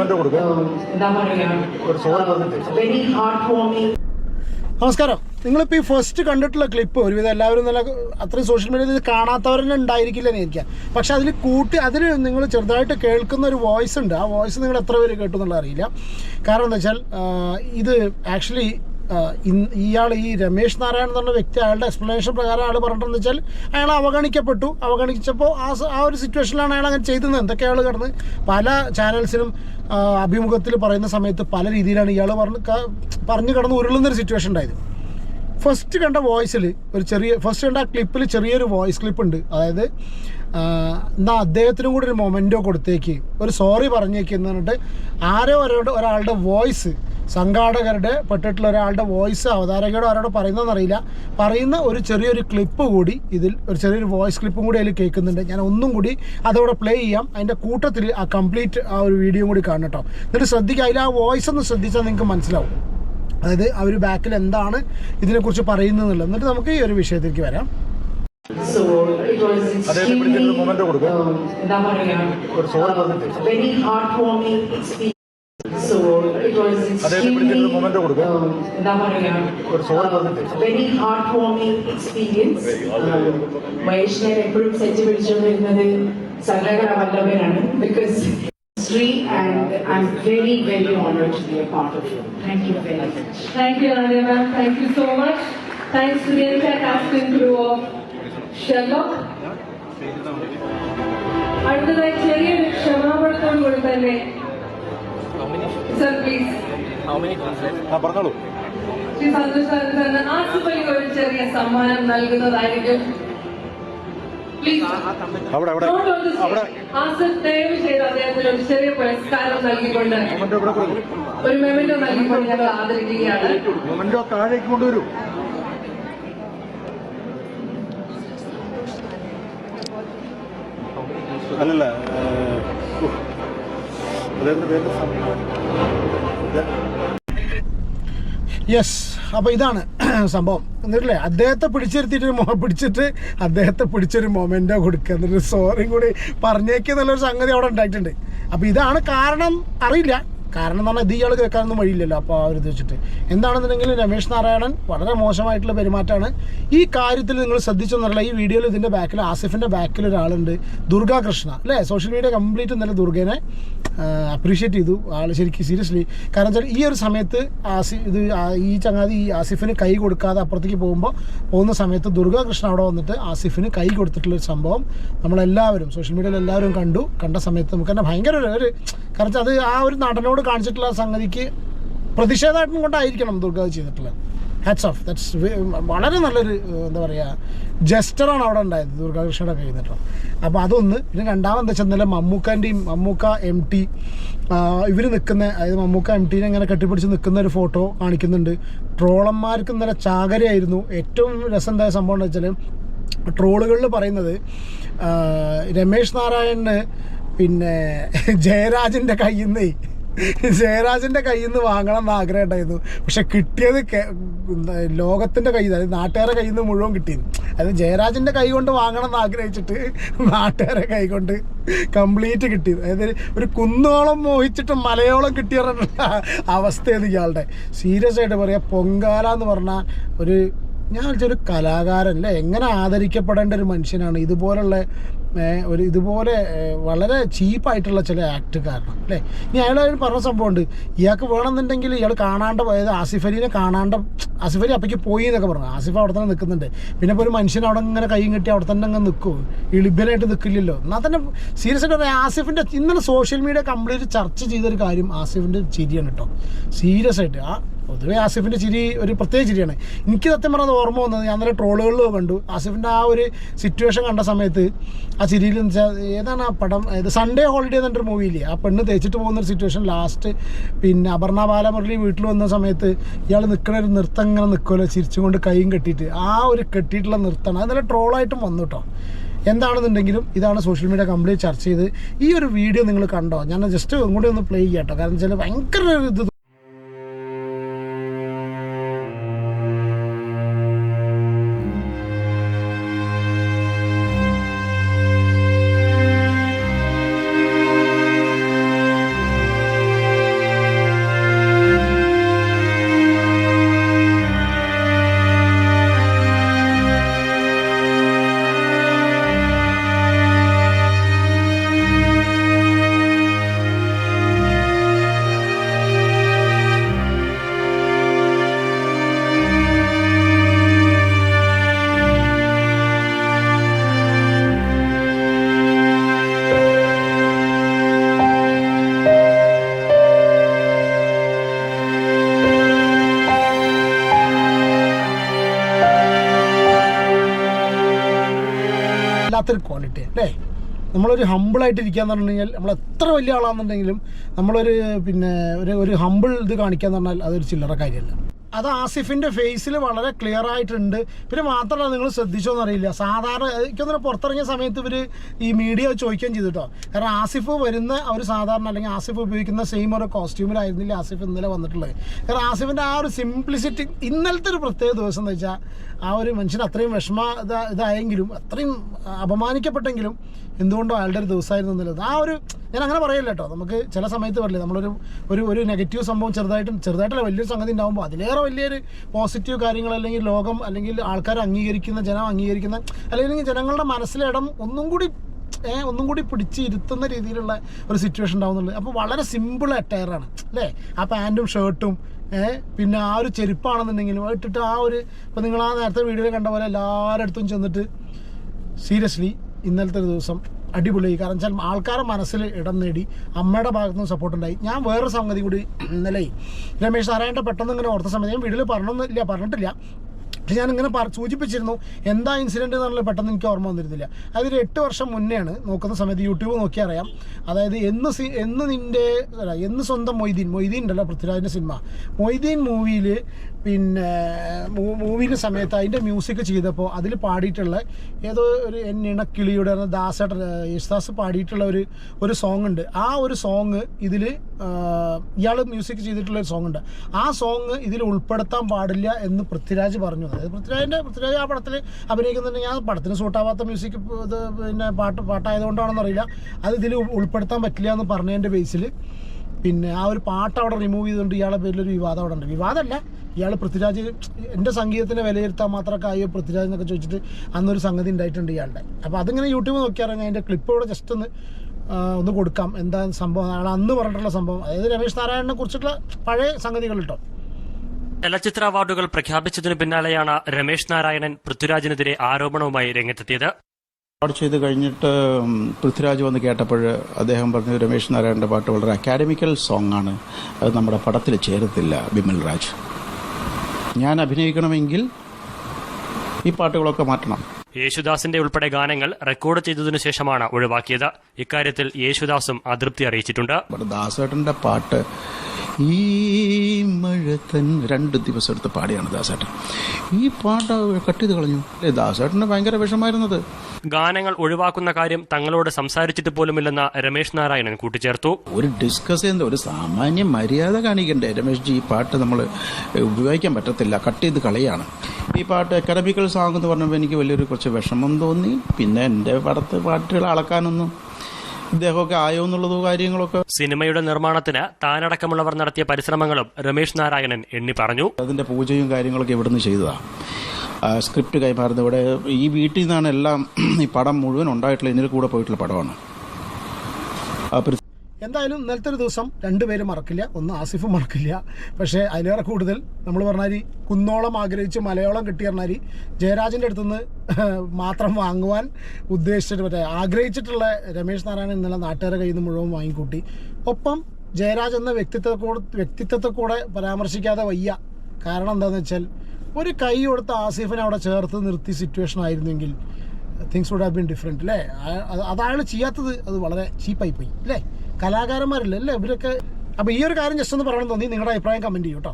പറയാ ഒരു നമസ്കാരം. നിങ്ങളിപ്പോൾ ഈ ഫസ്റ്റ് കണ്ടിട്ടുള്ള ക്ലിപ്പ് ഒരുവിധം എല്ലാവരും നല്ല അത്രയും സോഷ്യൽ മീഡിയയിൽ കാണാത്തവരെന്നെ ഉണ്ടായിരിക്കില്ല എന്ന് എനിക്കാം പക്ഷെ അതിൽ കൂട്ടി അതിൽ നിങ്ങൾ ചെറുതായിട്ട് കേൾക്കുന്ന ഒരു വോയിസ് ഉണ്ട്. ആ വോയിസ് നിങ്ങൾ എത്ര പേര് കേട്ടു എന്നുള്ളത് അറിയില്ല. കാരണം എന്താ വെച്ചാൽ ഇത് ആക്ച്വലി ഇയാൾ ഈ രമേശ് നാരായണൻ എന്ന് പറഞ്ഞ വ്യക്തി അയാളുടെ എക്സ്പ്ലനേഷൻ പ്രകാരം അയാൾ പറഞ്ഞിട്ടെന്ന് വെച്ചാൽ അയാൾ അവഗണിക്കപ്പെട്ടു. അവഗണിച്ചപ്പോൾ ആ ആ ഒരു സിറ്റുവേഷനിലാണ് അയാൾ അങ്ങനെ ചെയ്തത്. എന്തൊക്കെ അയാൾ കിടന്ന് പല ചാനൽസിനും അഭിമുഖത്തിൽ പറയുന്ന സമയത്ത് പല രീതിയിലാണ് ഇയാൾ പറഞ്ഞ് പറഞ്ഞു കിടന്ന് ഉരുളുന്നൊരു സിറ്റുവേഷൻ ഉണ്ടായത് ഫസ്റ്റ് കണ്ട വോയിസിൽ ഒരു ചെറിയ ഫസ്റ്റ് കണ്ട ആ ക്ലിപ്പിൽ ചെറിയൊരു വോയിസ് ക്ലിപ്പ് ഉണ്ട്. അതായത് എന്നാൽ എന്നാ അദ്ദേഹത്തിനും കൂടി ഒരു മൊമെന്റോ കൊടുത്തേക്ക്. ഒരു സോറി പറഞ്ഞേക്ക് എന്ന് പറഞ്ഞിട്ട് ആരോ ഒരാളുടെ ഒരാളുടെ വോയിസ് സംഘാടകരുടെ പെട്ടിട്ടുള്ള ഒരാളുടെ വോയിസ് അവതാരകയോട് ആരോട് പറയുന്നതെന്നറിയില്ല പറയുന്ന ഒരു ചെറിയൊരു ക്ലിപ്പ് കൂടി ഇതിൽ ഒരു ചെറിയൊരു വോയിസ് ക്ലിപ്പും കൂടി അതിൽ കേൾക്കുന്നുണ്ട്. ഞാൻ ഒന്നും കൂടി അതവിടെ പ്ലേ ചെയ്യാം. അതിന്റെ കൂട്ടത്തിൽ ആ കംപ്ലീറ്റ് ആ ഒരു വീഡിയോ കൂടി കാണണം കേട്ടോ. എന്നിട്ട് ശ്രദ്ധിക്കുക അതിൽ ആ വോയിസ് ഒന്ന് ശ്രദ്ധിച്ചാൽ നിങ്ങൾക്ക് മനസ്സിലാവും. അതായത് അവർ ബാക്കിൽ എന്താണ് ഇതിനെക്കുറിച്ച് പറയുന്നതെന്നുള്ളത്. എന്നിട്ട് നമുക്ക് ഈ ഒരു വിഷയത്തിലേക്ക് വരാം. സോ ഇറ്റ് വാസ് അദ്ദേഹത്തെ പിടിച്ചിട്ട് മൊമെന്റ് കൊടുക്കുക എന്താ പറയുക, very heart warming experience so it was അദ്ദേഹത്തെ പിടിച്ചിട്ട് മൊമെന്റ് കൊടുക്കുക എന്താ പറയാ ഒരു സോറി പറഞ്ഞിട്ട് വെരി ഹാർട്ട് വാർമിംഗ് എക്സ്പീരിയൻസ് മഹേഷിനെ എപ്പോഴും സെറ്റ് പിടിച്ചുകൊണ്ടിരുന്നത് സംഘടന വല്ലഭനാണ്. Because Shri and I am very very honoured to be a part of you thank you very much Thank you, Nadia ma'am. Thank you so much. Thanks to the entire cast and crew അടുത്തതായി ചെറിയൊരു ക്ഷമാപണത്തോടുകൂടി തന്നെ. Sir please പറഞ്ഞോളൂ. ശ്രീ സന്തോഷ് സാറിന് ആസിഫ് ഒരു ചെറിയ സമ്മാനം നൽകുന്നതായിരിക്കും. Please അവിടെ അവിടെ. അവിടെ. ആസിഫ് ദയവ് ചെയ്ത് അദ്ദേഹത്തിന് ഒരു ചെറിയ പുരസ്കാരം നൽകിക്കൊണ്ട് ഒരു മെമെന്റോ നൽകിക്കൊണ്ട് ഞങ്ങൾ ആദരിക്കുകയാണ്. മൊമെന്റോ താഴേക്ക് കൊണ്ടുവരൂ. അല്ലല്ല അദ്ദേഹത്തിന്റെ പേര് യെസ് അപ്പോൾ ഇതാണ് സംഭവം. എന്നിട്ടില്ലേ അദ്ദേഹത്തെ പിടിച്ചിരുത്തിയിട്ട് മോ പിടിച്ചിട്ട് അദ്ദേഹത്തെ പിടിച്ചൊരു മൊമെന്റോ കൊടുക്കുക എന്നിട്ട് സോറിയും കൂടി പറഞ്ഞേക്കെന്നുള്ളൊരു സംഗതി അവിടെ ഉണ്ടായിട്ടുണ്ട്. അപ്പോൾ ഇതാണ് കാരണം അറിയില്ല. കാരണം എന്ന് പറഞ്ഞാൽ ഇത് ഇയാൾ കേൾക്കാനൊന്നും വഴിയില്ലല്ലോ അപ്പോൾ ആ ഒരു വെച്ചിട്ട്. എന്താണെന്നുണ്ടെങ്കിൽ രമേശ് നാരായണൻ വളരെ മോശമായിട്ടുള്ള പെരുമാറ്റമാണ്. ഈ കാര്യത്തിൽ നിങ്ങൾ ശ്രദ്ധിച്ചെന്നറിയില്ല ഈ വീഡിയോയിൽ ഇതിന്റെ ബാക്കിൽ ആസിഫിന്റെ ബാക്കിൽ ഒരാളുണ്ട് ദുർഗാ കൃഷ്ണ. അല്ലേ? സോഷ്യൽ മീഡിയ കംപ്ലീറ്റ് ഇന്നലെ ദുർഗേനെ അപ്രീഷിയേറ്റ് ചെയ്തു ആൾ ശരിക്കും സീരിയസ്ലി. കാരണം വെച്ചാൽ ഈ ഒരു സമയത്ത് ആസി ഇത് ഈ ചങ്ങാതി ഈ ആസിഫിന് കൈ കൊടുക്കാതെ അപ്പുറത്തേക്ക് പോകുമ്പോൾ പോകുന്ന സമയത്ത് ദുർഗാ കൃഷ്ണ അവിടെ വന്നിട്ട് ആസിഫിന് കൈ കൊടുത്തിട്ടുള്ളൊരു സംഭവം നമ്മളെല്ലാവരും സോഷ്യൽ മീഡിയയിൽ എല്ലാവരും കണ്ടു. കണ്ട സമയത്ത് നമുക്ക് തന്നെ ഭയങ്കര ഒരു കാരണം അത് ആ ഒരു നടനോട് കാണിച്ചിട്ടുള്ള സംഗതിക്ക് പ്രതിഷേധമായിട്ടും കൊണ്ടായിരിക്കണം ദുർഗ ചെയ്തിട്ടുള്ളത്. ഹാറ്റ്സ് ഓഫ് ദാറ്റ്സ് വളരെ നല്ലൊരു എന്താ പറയുക ജസ്റ്ററാണ് അവിടെ ഉണ്ടായത് ദുർഗാകൃഷ്ണയുടെ കയ്യിൽ നിന്നിട്ടോ. അപ്പോൾ അതൊന്ന് പിന്നെ രണ്ടാമത് വെച്ചാൽ ഇന്നലെ മമ്മൂക്കാന്റെയും മമ്മൂക്ക എം ടി ഇവർ നിൽക്കുന്ന അതായത് മമ്മൂക്ക എം ടീനെ ഇങ്ങനെ കെട്ടിപ്പിടിച്ച് നിൽക്കുന്ന ഒരു ഫോട്ടോ കാണിക്കുന്നുണ്ട്. ട്രോളന്മാർക്ക് ഇന്നലെ ചാകരയായിരുന്നു. ഏറ്റവും രസം എന്തായ സംഭവം എന്ന് വെച്ചാൽ ട്രോളുകളിൽ പറയുന്നത് രമേശ് നാരായണന് പിന്നെ ജയരാജന്റെ കയ്യിൽ നിന്നേ ജയരാജന്റെ കയ്യിൽ നിന്ന് വാങ്ങണം എന്ന് ആഗ്രഹം ഉണ്ടായിരുന്നു. പക്ഷെ കിട്ടിയത് ലോകത്തിന്റെ കയ്യിൽ അതായത് നാട്ടുകാരുടെ കയ്യിൽ നിന്ന് മുഴുവൻ കിട്ടിയത്. അതായത് ജയരാജന്റെ കൈ കൊണ്ട് വാങ്ങണം എന്ന് ആഗ്രഹിച്ചിട്ട് നാട്ടുകാരെ കൈ കൊണ്ട് കംപ്ലീറ്റ് കിട്ടിയത് അതായത് ഒരു കുന്നോളം മോഹിച്ചിട്ട് മലയോളം കിട്ടിയ അവസ്ഥയാണ് ഇയാളുടെ. സീരിയസ് ആയിട്ട് പറയാം പൊങ്കാല എന്ന് പറഞ്ഞാൽ ഒരു ഞാൻ ഒരു കലാകാരൻ അല്ലേ? എങ്ങനെ ആദരിക്കപ്പെടേണ്ട ഒരു മനുഷ്യനാണ്. ഇതുപോലുള്ള ഒരു ഇതുപോലെ വളരെ ചീപ്പായിട്ടുള്ള ചില ആക്ട് കാരണം അല്ലേ? ഇനി അയാൾ പറഞ്ഞ സംഭവമുണ്ട്. ഇയാൾക്ക് വേണമെന്നുണ്ടെങ്കിൽ ഇയാൾ കാണാണ്ട് പോയത് ആസിഫ് അലീനെ കാണാണ്ട ആസിഫ് അലി അപ്പയ്ക്ക് പോയി എന്നൊക്കെ പറഞ്ഞു. ആസിഫ് അവിടെ തന്നെ നിൽക്കുന്നുണ്ട്. പിന്നെ ഇപ്പോൾ ഒരു മനുഷ്യൻ അവിടെ ഇങ്ങനെ കൈയും കെട്ടി അവിടെ തന്നെ അങ്ങ് നിൽക്കും. ഇളിബലായിട്ട് നിൽക്കില്ലല്ലോ. എന്നാൽ തന്നെ സീരിയസ് ആയിട്ട് പറയാം. ആസിഫിന്റെ ഇന്നലെ സോഷ്യൽ മീഡിയ കംപ്ലീറ്റ് ചർച്ച ചെയ്തൊരു കാര്യം ആസിഫിന്റെ ചിരിയാണ് കേട്ടോ സീരിയസ് ആയിട്ട്. ആ പൊതുവേ ആസിഫിന്റെ ചിരി ഒരു പ്രത്യേക ചിരിയാണ്. എനിക്ക് സത്യം പറഞ്ഞത് ഓർമ്മ വന്നത് ഞാൻ നല്ല ട്രോളുകളിൽ കണ്ടു. ആസിഫിന്റെ ആ ഒരു സിറ്റുവേഷൻ കണ്ട സമയത്ത് ആ ചിരിയിൽ എന്ന് വെച്ചാൽ ഏതാണ് ആ പടം? സൺഡേ ഹോളിഡേ എന്നൊരു മൂവിയില്ലേ ആ പെണ്ണ് തേച്ചിട്ട് പോകുന്ന ഒരു സിറ്റുവേഷൻ ലാസ്റ്റ് പിന്നെ അപർണ ബാലമുരളി വീട്ടിൽ വന്ന സമയത്ത് ഇയാൾ നിൽക്കണ ഒരു നൃത്തം ഇങ്ങനെ നിൽക്കുമല്ലോ ചിരിച്ചുകൊണ്ട് കൈയും കെട്ടിയിട്ട്. ആ ഒരു കെട്ടിയിട്ടുള്ള നൃത്തമാണ് നല്ല ട്രോളായിട്ടും വന്നു കേട്ടോ എന്താണെന്നുണ്ടെങ്കിലും ഇതാണ് സോഷ്യൽ മീഡിയ കംപ്ലീറ്റ് ചർച്ച ചെയ്ത് ഈ ഒരു വീഡിയോ നിങ്ങൾ കണ്ടോ? ഞാൻ ജസ്റ്റ് ഇങ്ങോട്ട് ഒന്ന് പ്ലേ ചെയ്യാം കേട്ടോ കാരണം വെച്ചാൽ ഭയങ്കര ഒരു ഇത് കിട്ടിയത് അല്ലേ? നമ്മളൊരു ഹമ്പിളായിട്ട് എന്ന് പറഞ്ഞു കഴിഞ്ഞാൽ നമ്മൾ എത്ര വലിയ ആളാണെന്നുണ്ടെങ്കിലും നമ്മളൊരു പിന്നെ ഒരു ഒരു ഹമ്പിൾ ഇത് കാണിക്കുക എന്ന് പറഞ്ഞാൽ അതൊരു ചില്ലറ കാര്യമല്ല. അത് ആസിഫിന്റെ ഫേസിൽ വളരെ ക്ലിയർ ആയിട്ടുണ്ട്. പിന്നെ മാത്രമല്ല നിങ്ങൾ ശ്രദ്ധിച്ചോന്നറിയില്ല സാധാരണ എനിക്കൊന്നും പുറത്തിറങ്ങിയ സമയത്ത് ഇവർ ഈ മീഡിയ ചോദിക്കുകയും ചെയ്തു കേട്ടോ കാരണം ആസിഫ് വരുന്ന ഒരു സാധാരണ അല്ലെങ്കിൽ ആസിഫ് ഉപയോഗിക്കുന്ന സെയിം ഒരു കോസ്റ്റ്യൂമിലായിരുന്നില്ല ആസിഫ് ഇന്നലെ വന്നിട്ടുള്ളത്. കാരണം ആസിഫിന്റെ ആ ഒരു സിംപ്ലിസിറ്റി ഇന്നലത്തെ ഒരു പ്രത്യേക ദിവസം എന്ന് വെച്ചാൽ ആ ഒരു മനുഷ്യൻ അത്രയും വിഷമ ഇതായെങ്കിലും അത്രയും അപമാനിക്കപ്പെട്ടെങ്കിലും എന്തുകൊണ്ടോ അയാളുടെ ഒരു ദിവസമായിരുന്നു എന്നുള്ളത്. ആ ഒരു ഞാൻ അങ്ങനെ പറയില്ല കേട്ടോ നമുക്ക് ചില സമയത്ത് പറയില്ല നമ്മളൊരു ഒരു ഒരു നെഗറ്റീവ് സംഭവം ചെറുതായിട്ടും ചെറുതായിട്ടുള്ള വലിയൊരു സംഗതി ഉണ്ടാകുമ്പോൾ അതിലേറെ വലിയൊരു പോസിറ്റീവ് കാര്യങ്ങൾ അല്ലെങ്കിൽ ലോകം അല്ലെങ്കിൽ ആൾക്കാർ അംഗീകരിക്കുന്ന ജനം അംഗീകരിക്കുന്ന അല്ലെങ്കിൽ ജനങ്ങളുടെ മനസ്സിലിടം ഒന്നും കൂടി ഒന്നും കൂടി പിടിച്ച് ഇരുത്തുന്ന രീതിയിലുള്ള ഒരു സിറ്റുവേഷൻ ഉണ്ടാവുന്നുള്ളത് അപ്പോൾ വളരെ സിമ്പിൾ അറ്റയറാണ് അല്ലേ? ആ പാന്റും ഷർട്ടും പിന്നെ ആ ഒരു ചെരുപ്പാണെന്നുണ്ടെങ്കിലും ഇട്ടിട്ട് ആ ഒരു ഇപ്പോൾ നിങ്ങൾ ആ നേരത്തെ വീഡിയോയിൽ കണ്ട പോലെ എല്ലാവരുടെ അടുത്തും ചെന്നിട്ട് സീരിയസ്ലി ഇന്നലത്തെ ദിവസം അടിപൊളിയായി. കാരണം വെച്ചാൽ ആൾക്കാരുടെ മനസ്സിൽ ഇടം നേടി അമ്മയുടെ ഭാഗത്തു നിന്ന് സപ്പോർട്ടുണ്ടായി ഞാൻ വേറൊരു സംഗതി കൂടി ഇന്നലെ രമേശ് നാരായണന്റെ പെട്ടെന്ന് ഇങ്ങനെ ഓർത്ത സമയത്ത് ഞാൻ വീട്ടിൽ പറഞ്ഞൊന്നുമില്ല പറഞ്ഞിട്ടില്ല. ഞാൻ ഇങ്ങനെ സൂചിപ്പിച്ചിരുന്നു എന്താ ഇൻസിഡന്റ് എന്നുള്ളത് പെട്ടെന്ന് എനിക്ക് ഓർമ്മ വന്നിരുന്നില്ല. അതൊരു എട്ട് വർഷം മുന്നെയാണ് നോക്കുന്ന സമയത്ത് യൂട്യൂബ് നോക്കി അറിയാം. അതായത് എന്ന് എന്ന് നിന്റെ എന്ന് സ്വന്തം മൊയ്തീൻ മൊയ്തീൻ ഉണ്ടല്ലോ പൃഥ്വിരാജിന്റെ സിനിമ. മൊയ്തീൻ മൂവിയിൽ പിന്നെ മൂവിന്റെ സമയത്ത് അതിന്റെ മ്യൂസിക് ചെയ്തപ്പോൾ അതിൽ പാടിയിട്ടുള്ള ഏതോ ഒരു എൻ ഇണക്കിളിയുടെ ദാസ യേശുദാസ് പാടിയിട്ടുള്ള ഒരു ഒരു സോങ് ഉണ്ട്. ആ ഒരു സോങ് ഇതിൽ ഇയാൾ മ്യൂസിക് ചെയ്തിട്ടുള്ള ഒരു സോങ് ഉണ്ട്. ആ സോങ് ഇതിൽ ഉൾപ്പെടുത്താൻ പാടില്ല എന്ന് പൃഥ്വിരാജ് പറഞ്ഞു. അതായത് പൃഥ്വിരാജിന്റെ പൃഥ്വിരാജ് ആ പടത്തിൽ അഭിനയിക്കുന്നുണ്ടെങ്കിൽ ആ പടത്തിന് സൂട്ടാവാത്ത മ്യൂസിക് ഇത് പിന്നെ പാട്ട് പാട്ടായതുകൊണ്ടാണെന്നറിയില്ല. അത് ഇതിൽ ഉൾപ്പെടുത്താൻ പറ്റില്ല എന്ന് പറഞ്ഞതിന്റെ ബേസിൽ പിന്നെ ആ ഒരു പാട്ട് അവിടെ റിമൂവ് ചെയ്തുകൊണ്ട് ഇയാളെ പേരിലൊരു വിവാദം അവിടെ ഉണ്ട്. വിവാദമല്ല. ഇയാൾ പൃഥ്വിരാജ് എന്റെ സംഗീതത്തിനെ വിലയിരുത്താൻ മാത്രമൊക്കെ ആയോ പൃഥ്വിരാജ് എന്നൊക്കെ ചോദിച്ചിട്ട് അന്നൊരു സംഗതി ഉണ്ടായിട്ടുണ്ട് ഇയാളുടെ. അപ്പോൾ അതിങ്ങനെ യൂട്യൂബ് നോക്കിയാറങ്ങി അതിന്റെ ക്ലിപ്പ് ഇവിടെ ജസ്റ്റ് ഒന്ന് ഒന്ന് കൊടുക്കാം. എന്താ സംഭവം? അയാൾ അന്ന് പറഞ്ഞിട്ടുള്ള സംഭവം. അതായത് രമേശ് നാരായണനെ കുറിച്ചിട്ടുള്ള പഴയ സംഗതികൾ കേട്ടോ. ചലച്ചിത്ര അവാർഡുകൾ പ്രഖ്യാപിച്ചതിനു പിന്നാലെയാണ് രമേശ് നാരായണൻ പൃഥ്വിരാജിനെതിരെ ആരോപണവുമായി രംഗത്തെത്തിയത്. പാട്ട് ചെയ്ത് കഴിഞ്ഞിട്ട് പൃഥ്വിരാജ് വന്ന് കേട്ടപ്പോൾ അദ്ദേഹം പറഞ്ഞു രമേശ് നാരായണന്റെ പാട്ട് വളരെ അക്കാഡമിക്കൽ സോങ് ആണ്. അത് നമ്മുടെ പടത്തിൽ ചേരത്തില്ല ബിമൽ രാജ്. ഞാൻ അഭിനയിക്കണമെങ്കിൽ ഈ പാട്ടുകളൊക്കെ മാറ്റണം. യേശുദാസിന്റെ ഉൾപ്പെടെ ഗാനങ്ങൾ റെക്കോർഡ് ചെയ്തതിനു ശേഷമാണ് ഒഴിവാക്കിയത്. ഇക്കാര്യത്തിൽ യേശുദാസും അതൃപ്തി അറിയിച്ചിട്ടുണ്ട്. ദാസേട്ടന്റെ പാട്ട് ഈ മഴത്തൻ രണ്ട് ദിവസം എടുത്ത് പാടിയാണ് ദാസേട്ടൻ. ഈ പാട്ട് കട്ട് ചെയ്ത് കളഞ്ഞു. ദാസേട്ടന് ഭയങ്കര വിഷമായിരുന്നത് ഗാനങ്ങൾ ഒഴിവാക്കുന്ന കാര്യം തങ്ങളോട് സംസാരിച്ചിട്ട് പോലുമില്ലെന്ന് രമേശ് നാരായണൻ കൂട്ടിച്ചേർത്തു. ഒരു ഡിസ്കസ് ചെയ്യുന്ന ഒരു സാമാന്യ മര്യാദ കാണിക്കണ്ടേ രമേശ് ജി? ഈ പാട്ട് നമ്മൾ ഉപയോഗിക്കാൻ പറ്റത്തില്ല. കട്ട് ചെയ്ത് കളയാണ്. ഈ പാട്ട് അക്കാഡമിക്കൽ സോങ് എന്ന് പറഞ്ഞപ്പോൾ എനിക്ക് വലിയൊരു കുറച്ച് വിഷമം തോന്നി. പിന്നെ എന്റെ പടത്ത് പാട്ടുകൾ അളക്കാനൊന്നും ഇദ്ദേഹമൊക്കെ ആയോ എന്നുള്ളത് കാര്യങ്ങളൊക്കെ. സിനിമയുടെ നിർമ്മാണത്തിന് താനടക്കമുള്ളവർ നടത്തിയ പരിശ്രമങ്ങളും രമേശ് നാരായണൻ എണ്ണി പറഞ്ഞു. അതിന്റെ പൂജയും കാര്യങ്ങളൊക്കെ ഇവിടുന്ന് ചെയ്തതാണ് സ്ക്രിപ്റ്റ് കൈമാറുന്നത്. ഇവിടെ ഈ വീട്ടിൽ നിന്നാണ് എല്ലാം ഈ പടം മുഴുവൻ ഉണ്ടായിട്ടുള്ള ഇതിൽ കൂടെ പോയിട്ടുള്ള പടമാണ്. എന്തായാലും ഇന്നലത്തെ ഒരു ദിവസം രണ്ടുപേരും മറക്കില്ല. ഒന്ന് ആസിഫും മറക്കില്ല. പക്ഷേ അതിലേറെ കൂടുതൽ നമ്മൾ പറഞ്ഞാൽ കുന്നോളം ആഗ്രഹിച്ച് മലയോളം കിട്ടി പറഞ്ഞാൽ ജയരാജന്റെ അടുത്തുനിന്ന് മാത്രം വാങ്ങുവാൻ ഉദ്ദേശിച്ചിട്ട് മറ്റേ ആഗ്രഹിച്ചിട്ടുള്ള രമേശ് നാരായണൻ ഇന്നലെ നാട്ടുകാരെ കയ്യിൽ നിന്ന് മുഴുവൻ വാങ്ങിക്കൂട്ടി. ഒപ്പം ജയരാജ് എന്ന വ്യക്തിത്വത്തെ കൂടെ വ്യക്തിത്വത്തെ കൂടെ പരാമർശിക്കാതെ വയ്യ. കാരണം എന്താണെന്ന് വെച്ചാൽ ഒരു കൈ കൊടുത്ത ആസിഫിനെ അവിടെ ചേർത്ത് നിർത്തി സിറ്റുവേഷൻ ആയിരുന്നെങ്കിൽ things would have been different അല്ലേ അതാണ് ചെയ്യാത്തത്. അത് വളരെ ചീപ്പായി പോയി അല്ലേ കലാകാരന്മാരല്ലേ അല്ലേ ഇവരൊക്കെ അപ്പോൾ ഈ ഒരു കാര്യം ജസ്റ്റ് ഒന്ന് പറയണമെന്ന് തോന്നി. നിങ്ങളുടെ അഭിപ്രായം കമന്റ് ചെയ്യൂ കേട്ടോ